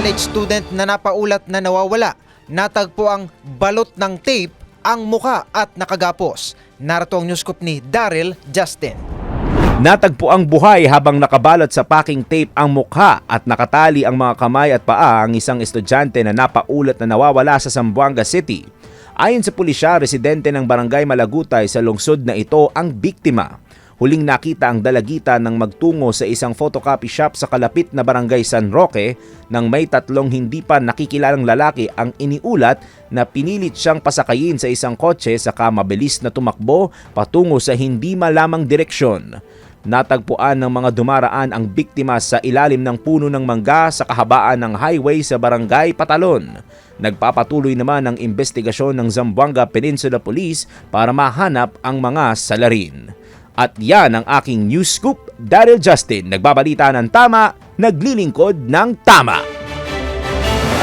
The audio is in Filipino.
College student na napaulat na nawawala. Natagpo ang balot ng tape, ang muka at nakagapos. Narito ang newscoop ni Daryl Justin. Natagpo ang buhay habang nakabalot sa packing tape ang mukha at nakatali ang mga kamay at paa ang isang estudyante na napaulat na nawawala sa Zamboanga City. Ayon sa pulisya, residente ng barangay Malagutay sa lungsod na ito ang biktima. Huling nakita ang dalagita ng magtungo sa isang photocopy shop sa kalapit na barangay San Roque nang may tatlong hindi pa nakikilalang lalaki ang iniulat na pinilit siyang pasakayin sa isang kotse saka mabilis na tumakbo patungo sa hindi malamang direksyon. Natagpuan ng mga dumaraan ang biktima sa ilalim ng puno ng mangga sa kahabaan ng highway sa barangay Patalon. Nagpapatuloy naman ang investigasyon ng Zamboanga Peninsula Police para mahanap ang mga salarin. At yan ang aking news scoop. Daryl Justin, nagbabalita ng tama, naglilingkod ng tama.